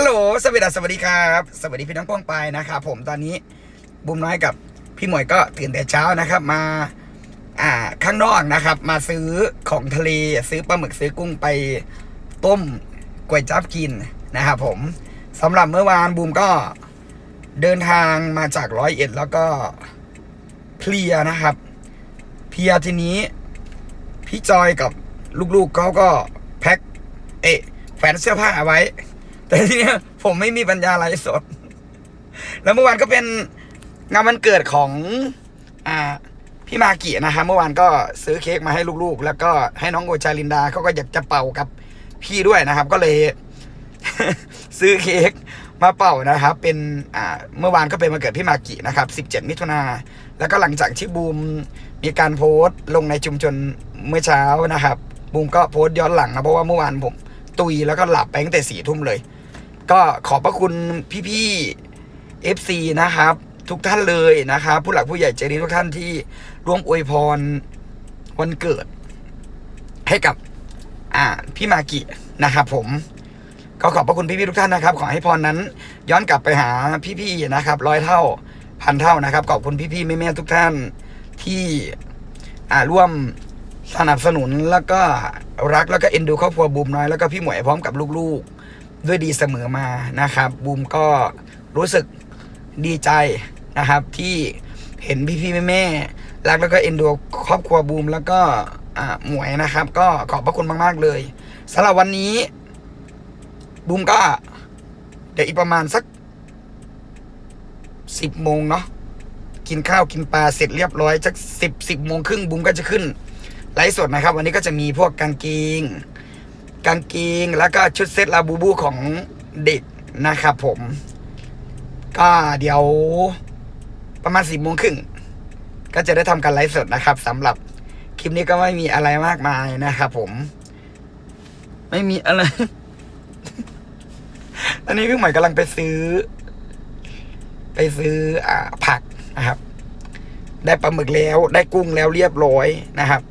ฮัลโหลสวัสดีสวัสดีครับ สวัสดีพี่น้องป้องไปนะครับผมตอนนี้บุมน้อยกับพี่หมวยก็ตื่นแต่เช้านะครับ มาอ่าข้างนอกนะครับ มาซื้อของทะเลซื้อปลาหมึกซื้อกุ้งไปต้มก๋วยจั๊บกินนะครับผมสำหรับเมื่อวานบูมก็เดินทางมาจากร้อยเอ็ดแล้วก็เพลียนะครับ เพลียทีนี้ พี่จอยกับลูกๆเขาก็แพ็คเอะแขวนเสื้อผ้าเอาไว้ แต่ทีเนี้ยผมไม่มีปัญญาไลฟ์สด แล้วเมื่อวานก็เป็นงานวันเกิดของ อ่าพี่มากินะครับเมื่อวานก็ซื้อเค้กมาให้ลูกๆ แล้วก็ให้น้องโอชาลินดาเขาก็อยากจะเป่ากับพี่ด้วยนะครับ ก็เลย ซื้อเค้กมาเป่านะครับ เป็นอ่าเมื่อวานก็เป็นวันเกิดพี่มากินะครับ 17 มิถุนา แล้วก็หลังจากที่บูมมีการโพสต์ลงในชุมชนเมื่อเช้านะครับ บูมก็โพสต์ย้อนหลังนะเพราะว่าเมื่อวานผม ตุยแล้วก็หลับไปตั้งแต่สี่ทุ่มเลย ก็ขอบพระคุณพี่ๆ FC นะครับ ทุกท่านเลยนะครับ ผู้หลักผู้ใหญ่ใจดีทุกท่านที่ร่วมอวยพรวันเกิด ให้กับ อ่าพี่มากินะครับ ผมก็ขอบพระคุณพี่ๆทุกท่านนะครับ ขอให้พรนั้น ย้อนกลับไปหาพี่ๆนะครับร้อยเท่าพันเท่านะครับ ขอบคุณพี่ๆแม่ๆทุกท่านที่อ่าร่วมสนับสนุนแล้วก็รักแล้วก็เอ็นดูครอบครัวบูมน้อยแล้วก็พี่หมวยพร้อมกับลูกๆ ด้วยดีเสมอมานะครับบูมก็รู้สึกดีใจนะครับ ที่เห็นพี่ๆแม่ๆรักแล้วก็เอ็นดูครอบครัวบูมแล้วก็อ่าหมวยนะครับ ก็ขอบพระคุณมาก ๆ เลยสำหรับวันนี้บูมก็ เดี๋ยวอีกประมาณสักสิบโมงเนาะกินข้าวกินปลาเสร็จเรียบร้อยสักสิบสิบโมงครึ่งบุ้มก็จะขึ้นไลฟ์สดนะครับ วันนี้ก็จะมีพวกกางเกง กางเกงแล้วก็ชุดเซ็ตลาบูบูของเด็กนะครับผม ก็เดี๋ยวประมาณสิบโมงครึ่งก็จะได้ทำการไลฟ์สดนะครับสำหรับคลิปนี้ก็ไม่มีอะไรมากมายนะครับผม ไม่มีอะไรตอนนี้พี่ใหม่กำลังไปซื้อ ไปซื้ออ่าผักนะครับ ได้ปลาหมึกแล้ว ได้กุ้งแล้วเรียบร้อยนะครับ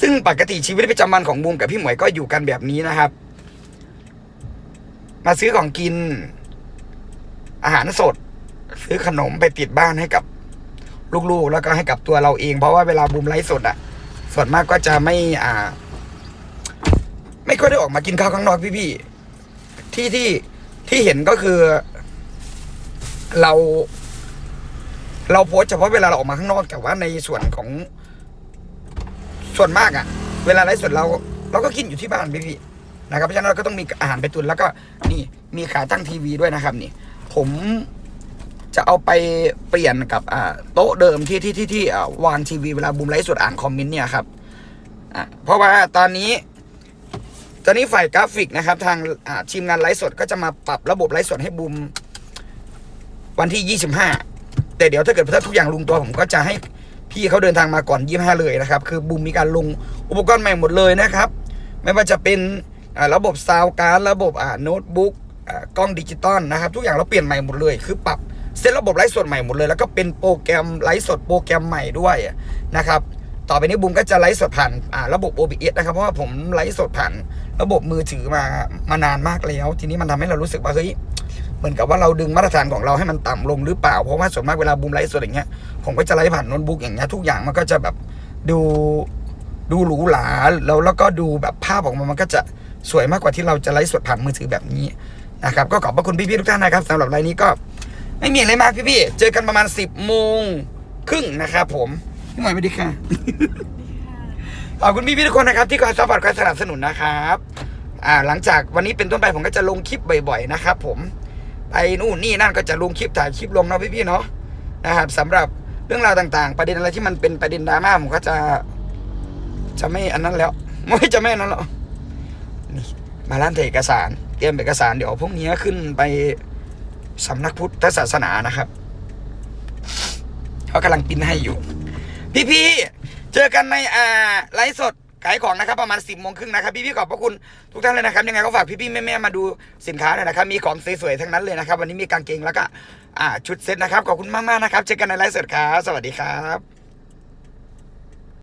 ซึ่งปกติชีวิตประจำวันของบูมกับพี่หมวยก็อยู่กันแบบนี้นะครับ มาซื้อของกิน อาหารสด ซื้อขนมไปติดบ้านให้กับลูกๆ แล้วก็ให้กับตัวเราเอง เพราะว่าเวลาบูมไลฟ์สดอะส่วนมากก็จะไม่อ่า ไม่ค่อยได้ออกมากินข้าวข้างนอกพี่ๆที่ที่ที่เห็นก็คือ เรา เราโพสเฉพาะเวลาเราออกมาข้างนอกแต่ว่าในส่วนของ ส่วนมากอะเวลาไลฟ์สดเรา เราก็กินอยู่ที่บ้านพี่ๆนะครับเพราะฉะนั้นเราก็ต้องมีอาหารไปตุนแล้วก็นี่มีขาตั้งทีวีด้วยนะครับ นี่ ผมจะเอาไปเปลี่ยนกับอ่าโต๊ะเดิมที่ที่ที่ที่อ่าวางทีวีเวลาบูมไลฟ์สดอ่านคอมเมนต์เนี่ยครับอะเพราะว่าตอนนี้ตอนนี้ฝ่ายกราฟิกนะครับ ทางอ่าทีมงานไลฟ์สดก็จะมาปรับระบบไลฟ์สดให้บูมวันที่ 25 แต่เดี๋ยวถ้าเกิดถ้าทุกอย่างลงตัวผมก็จะให้ พี่เขาเดินทางมาก่อน25เลยนะครับ คือบูมมีการลงอุปกรณ์ใหม่หมดเลยนะครับ ไม่ว่าจะเป็นระบบซาวการ์ดระบบอ่าโน้ตบุ๊กกล้องดิจิตอลนะครับ ทุกอย่างเราเปลี่ยนใหม่หมดเลย คือปรับเซตระบบไลฟ์สดใหม่หมดเลย แล้วก็เป็นโปรแกรมไลฟ์สดโปรแกรมใหม่ด้วยนะครับต่อไปนี้บูมก็จะไลฟ์สดผ่านอ่าระบบ OBS นะครับ เพราะว่าผมไลฟ์สดผ่านระบบมือถือมามานานมากแล้ว ทีนี้มันทำให้เรารู้สึกว่าเฮ้ย เหมือนกับว่าเราดึงมาตรฐานของเราให้มันต่ำลงหรือเปล่า เพราะว่าส่วนมากเวลาบูมไลฟ์สดอย่างเงี้ย ผมก็จะไลฟ์ผ่านโน้ตบุ๊กอย่างเงี้ยทุกอย่างมันก็จะแบบดูดูหรูหราแล้วแล้วก็ดูแบบภาพออกมามันก็จะสวยมากกว่าที่เราจะไลฟ์สดผ่านมือถือแบบนี้นะครับ ก็ขอบพระคุณพี่ๆทุกท่านนะครับสำหรับรายนี้ก็ไม่มีอะไรมากพี่ๆเจอกันประมาณสิบโมงครึ่งนะครับผมพี่หมวยสวัสดีค่ะขอบคุณพี่ๆทุกคนนะครับที่คอยซัพพอร์ตคอยสนับสนุนนะครับ อ่าหลังจากวันนี้เป็นต้นไปผมก็จะลงคลิปบ่อย ๆ นะครับผม ไปนู่นนี่นั่นก็จะลงคลิปถ่ายคลิปลงเนาะพี่ๆเนาะนะครับสำหรับเรื่องราวต่าง ๆ ประเด็นอะไรที่มันเป็นประเด็นดราม่าผมก็จะ จะไม่อันนั้นแล้วไม่จะไม่อันนั้นหรอกนี่มาล้านเอกสาร เตรียมเอกสารเดี๋ยวพรุ่งนี้ขึ้นไปสำนักพุทธศาสนานะครับเขากำลังปิ้นให้อยู่ พี่ๆเจอกันในอ่าไลฟ์สด ขายของนะครับประมาณสิบโมงครึ่งนะครับพี่ๆขอบพระคุณทุกท่านเลยนะครับยังไงก็ฝากพี่ๆแม่ๆมาดูสินค้าหน่อยนะครับมีของสวยๆทั้งนั้นเลยนะครับ วันนี้มีกางเกงแล้วก็ชุดเซ็ตนะครับขอบคุณมากๆนะครับเจอกันในไลฟ์สดครับสวัสดีครับ